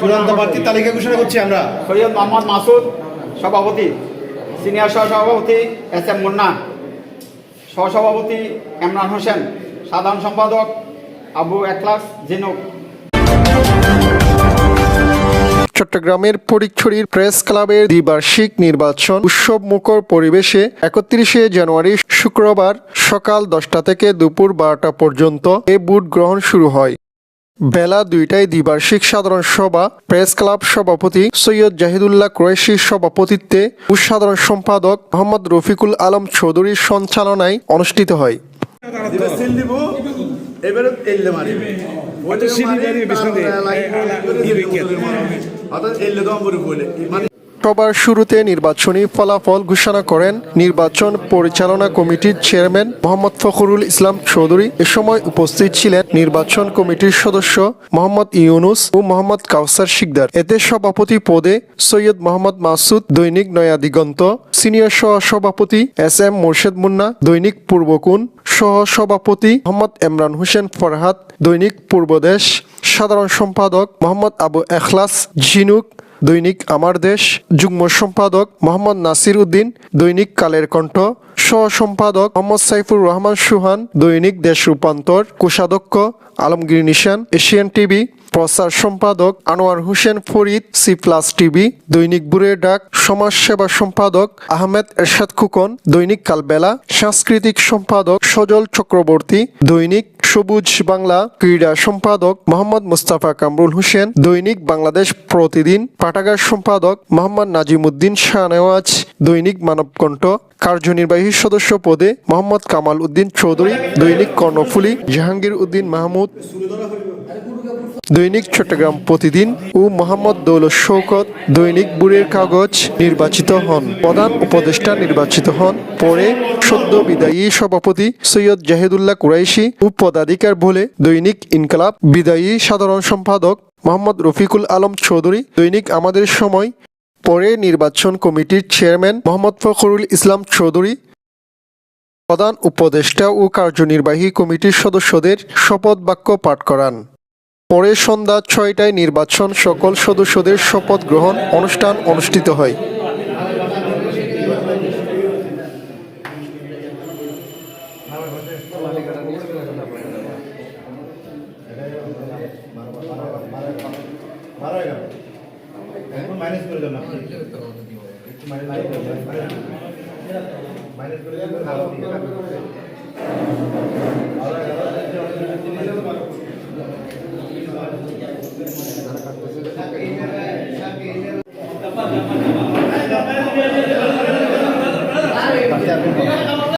চূড়ান্ত প্রার্থীর তালিকা ঘোষণা করছি আমরা। সৈয়দ মোহাম্মদ মাসুদ সভাপতি সিনিয়র সহসভাপতি এস এম মুন্না সহসভাপতি ইমরান হোসেন সাধারণ সম্পাদক আবু একলাস জিনুক। চট্টগ্রামের ফটিকছড়ির প্রেস ক্লাবের দ্বিবার্ষিক নির্বাচন উৎসব মুখর পরিবেশে একত্রিশে জানুয়ারি শুক্রবার সকাল দশটা থেকে দুপুর বারোটা পর্যন্ত এ ভোট গ্রহণ শুরু হয়। বেলা দুইটায় দ্বিবার্ষিক সাধারণ সভা প্রেস ক্লাব সভাপতি সৈয়দ জাহিদুল্লাহ কুরেশির সভাপতিত্বে ও সাধারণ সম্পাদক মোহাম্মদ রফিকুল আলম চৌধুরীর সঞ্চালনায় অনুষ্ঠিত হয় এবারে মানে সবার শুরুতে নির্বাচনী ফলাফল ঘোষণা করেন নির্বাচন পরিচালনা কমিটির চেয়ারম্যান মোহাম্মদ ফখরুল ইসলাম চৌধুরী। এ সময় উপস্থিত ছিলেন নির্বাচন কমিটির সদস্য মোহাম্মদ ইউনুস ও মোহাম্মদ কাউসার শিকদার। এতে সভাপতি পদে সৈয়দ মোহাম্মদ মাসুদ, দৈনিক নয়া দিগন্ত, সিনিয়র সহ সভাপতি এস এম মোর্শেদ মুন্না, দৈনিক পূর্বকুণ সহ সভাপতি মোহাম্মদ ইমরান হোসেন ফরহাদ, দৈনিক পূর্বদেশ সাধারণ সম্পাদক মোহাম্মদ আবু এখলাস, ঝিনুক দৈনিক আমার দেশ, যুগ্ম সম্পাদক মোহাম্মদ নাসির উদ্দিন, দৈনিক কালের কণ্ঠ সহ সম্পাদক মোহাম্মদ সাইফুর রহমান সুহান, দৈনিক দেশ রূপান্তর, কোষাধ্যক্ষ আলমগীর নিশান, এশিয়ান টিভি, প্রচার সম্পাদক Anwar Hossain Farid, C plus TV, দৈনিক বুড়ের ডাক, সমাজ সেবা সম্পাদক আহমেদ এরশাদ খুকন, দৈনিক কালবেলা, সাংস্কৃতিক সম্পাদক সজল চক্রবর্তী, দৈনিক সবুজ বাংলা ক্রীড়া সম্পাদক মোহাম্মদ মুস্তাফা কামরুল হোসেন, দৈনিক বাংলাদেশ প্রতিদিন পাঠাগার সম্পাদক মোহাম্মদ নাজিমুদ্দিন শাহনেওয়াজ, দৈনিক মানবকণ্ঠ কার্যনির্বাহী সদস্য পদে মোহাম্মদ কামাল উদ্দিন চৌধুরী, দৈনিক কর্ণফুলী জাহাঙ্গীর উদ্দিন মাহমুদ। দৈনিক চট্টগ্রাম প্রতিদিন ও মোহাম্মদ দৌলত শৌকত দৈনিক বুড়ের কাগজ নির্বাচিত হন। প্রধান উপদেষ্টা নির্বাচিত হন। পরে সদ্য বিদায়ী সভাপতি সৈয়দ জাহিদুল্লাহ কুরাইশি ও পদাধিকার বলে দৈনিক ইনকালাব বিদায়ী সাধারণ সম্পাদক মোহাম্মদ রফিকুল আলম চৌধুরী দৈনিক আমাদের সময়। পরে নির্বাচন কমিটির চেয়ারম্যান মোহাম্মদ ফখরুল ইসলাম চৌধুরী। প্রধান উপদেষ্টা ও কার্যনির্বাহী কমিটির সদস্যদের শপথ বাক্য পাঠ করান। পরে সন্ধ্যা ছয়টায় নির্বাচন সকল সদস্যদের শপথ গ্রহণ অনুষ্ঠান অনুষ্ঠিত হয়। মাইনাস করে Yeah.